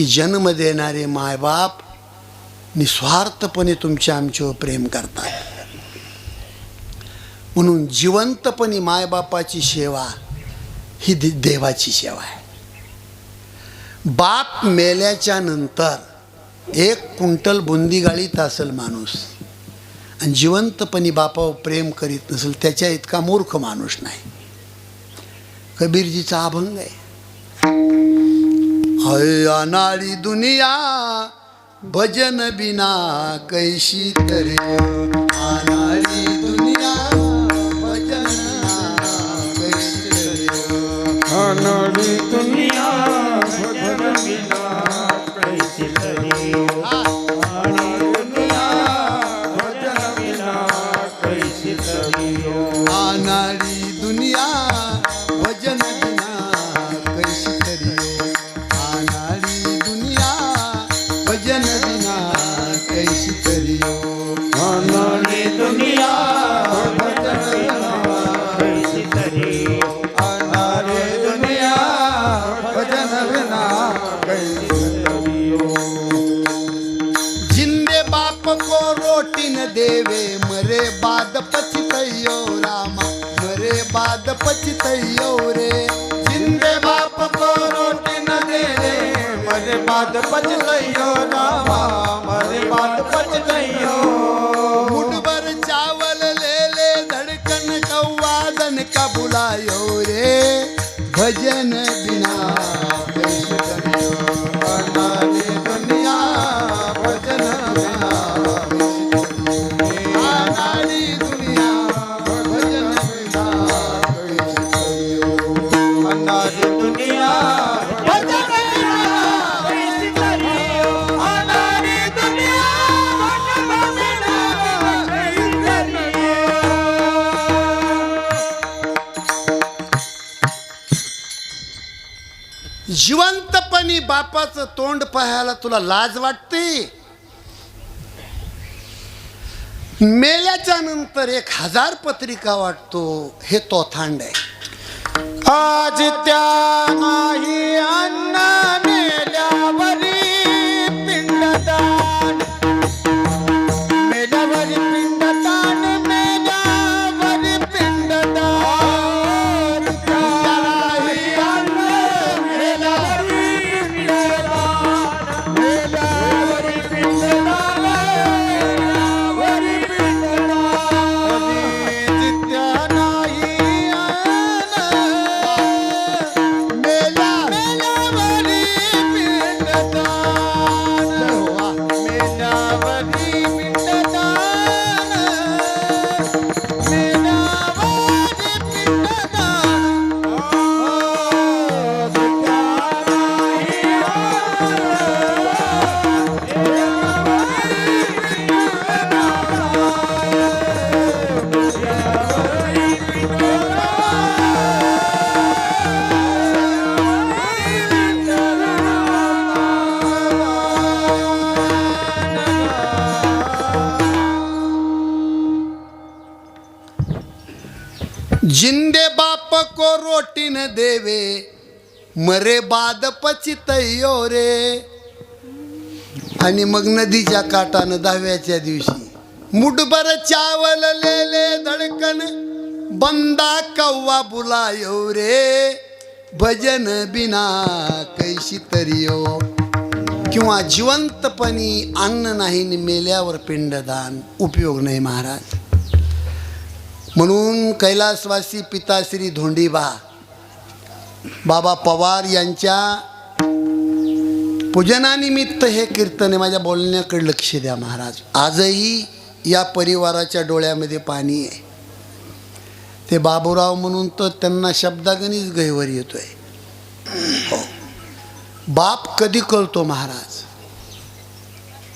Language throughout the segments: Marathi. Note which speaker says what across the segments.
Speaker 1: की जन्म देणारे मायबाप निस्वार्थपणे तुमच्या आमच्यावर प्रेम करतात. म्हणून जिवंतपणे मायबापाची सेवा ही दे- देवाची सेवा आहे. बाप मेल्याच्या नंतर एक कुंटल बुंदी गाळीत असेल माणूस आणि जिवंतपणी बापावर प्रेम करीत नसेल त्याच्या इतका मूर्ख माणूस नाही. कबीरजीचा अभंग आहे. हय अनाळी दुनिया भजन बिना कैशी तरे अनाळी दुनिया भजन कैशी तरे अनाळी बाद पछतयो रे जिंदे बाप को रोटी न देवे
Speaker 2: मरे बाद पचतयो रामा। मरे बाद पचतयो
Speaker 1: मुठभर चावल ले ले धड़कन कौवा दन का बुलायो रे। भजन जिवंतपणी बापाचं तोंड पाहायला तुला लाज वाटते? मेल्याच्या नंतर एक हजार पत्रिका वाटतो हे तोथांड आहे.
Speaker 2: आज त्या नाही अन्न मेल्यावर.
Speaker 1: कोटीन देवे मरे बाद पचितयो रे. आणि मग नदीच्या काठानं दहाव्याच्या दिवशी मुठभर चावल लेले धडकन बंदा कव्वा बुलायो रे. भजन बिना कैशी तरियो हो. किंवा जिवंतपणी अन्न नाही मेल्यावर पिंडदान उपयोग नाही महाराज. म्हणून कैलासवासी पिताश्री धोंडीबा बाबा पवार यांच्या पूजनानिमित्त हे कीर्तन माझ्या बोलण्याकडे लक्ष द्या महाराज. आजही या परिवाराच्या डोळ्यामध्ये पाणी आहे. ते बाबूराव म्हणून तर त्यांना शब्दागणीच गैवर येतोय. हो. बाप कधी कळतो महाराज?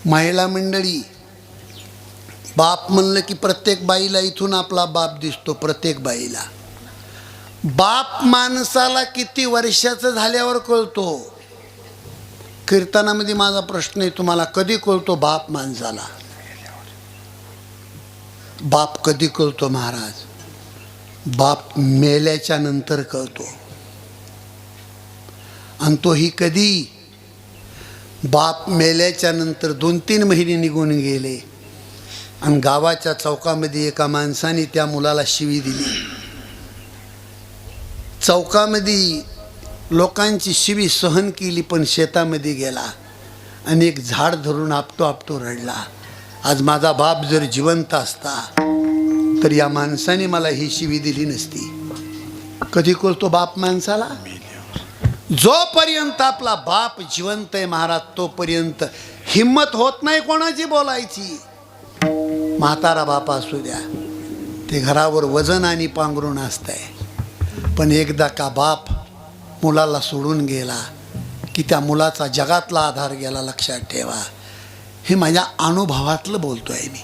Speaker 1: महिला मंडळी बाप म्हणलं की प्रत्येक बाईला इथून आपला बाप दिसतो प्रत्येक बाईला. बाप माणसाला किती वर्षाचं झाल्यावर कळतो? कीर्तनामध्ये माझा प्रश्न आहे तुम्हाला कधी कळतो बाप माणसाला? बाप कधी कळतो महाराज? बाप मेल्याच्या नंतर कळतो. आणि तोही कधी? बाप मेल्याच्या नंतर दोन तीन महिने निघून गेले आणि गावाच्या चौकामध्ये एका माणसाने त्या मुलाला शिवी दिली. चौकामध्ये लोकांची शिवी सहन केली पण शेतामध्ये गेला. आणि एक झाड धरून आपटो आपटो रडला. आज माझा बाप जर जिवंत असता तर या माणसाने मला ही शिवी दिली नसती. कधी करतो बाप माणसाला? जोपर्यंत आपला बाप जिवंत आहे महाराज तोपर्यंत हिम्मत होत नाही कोणाची बोलायची. म्हातारा बाप असू द्या ते घरावर वजन आणि पांघरून असतंय. पण एकदा का बाप मुलाला सोडून गेला की त्या मुलाचा जगातला आधार गेला लक्षात ठेवा. हे माझ्या अनुभवातलं बोलतो आहे मी.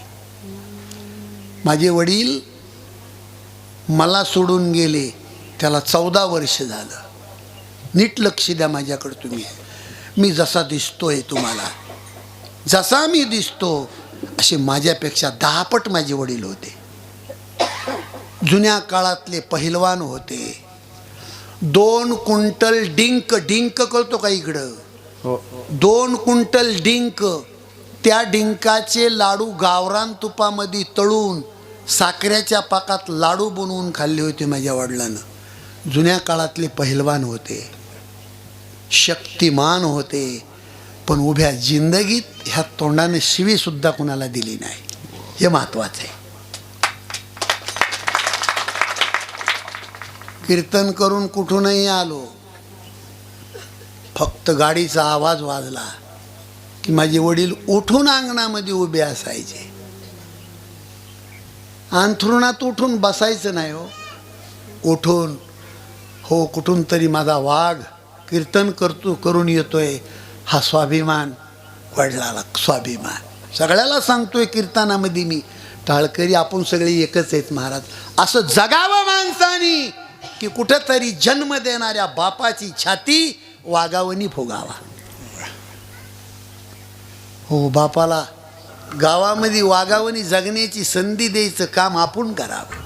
Speaker 1: माझे वडील मला सोडून गेले त्याला चौदा वर्ष झालं. नीट लक्ष द्या माझ्याकडं तुम्ही. मी जसा दिसतोय तुम्हाला जसा मी दिसतो असे माझ्यापेक्षा दहापट माझे वडील होते. जुन्या काळातले पहिलवान होते. दोन कुंटल डिंक डिंक कळतो का इकडं? दोन कुंटल डिंक त्या डिंकाचे लाडू गावरान तुपामध्ये तळून साखरेच्या पाकात लाडू बनवून खाल्ले होते माझ्या वडिलांनं. जुन्या काळातले पहिलवान होते. शक्तिमान होते. पण उभ्या जिंदगीत ह्या तोंडाने शिवीसुद्धा कुणाला दिली नाही. हे महत्त्वाचं आहे. कीर्तन करून कुठूनही आलो फक्त गाडीचा आवाज वाजला की माझे वडील उठून अंगणामध्ये उभे असायचे. अंथरुणात उठून बसायचं नाही हो. उठून हो कुठून तरी माझा वाघ कीर्तन करतो करून येतोय. हा स्वाभिमान वडिलाला स्वाभिमान. सगळ्याला सांगतोय कीर्तनामध्ये मी टाळकरी आपण सगळे एकच आहेत महाराज. असं जगावं माणसानी. की कुठंतरी जन्म देणाऱ्या बापाची छाती वागावनी फुगावा. हो बापाला गावामध्ये वागावणी जगण्याची संधी द्यायचं काम आपण करावं.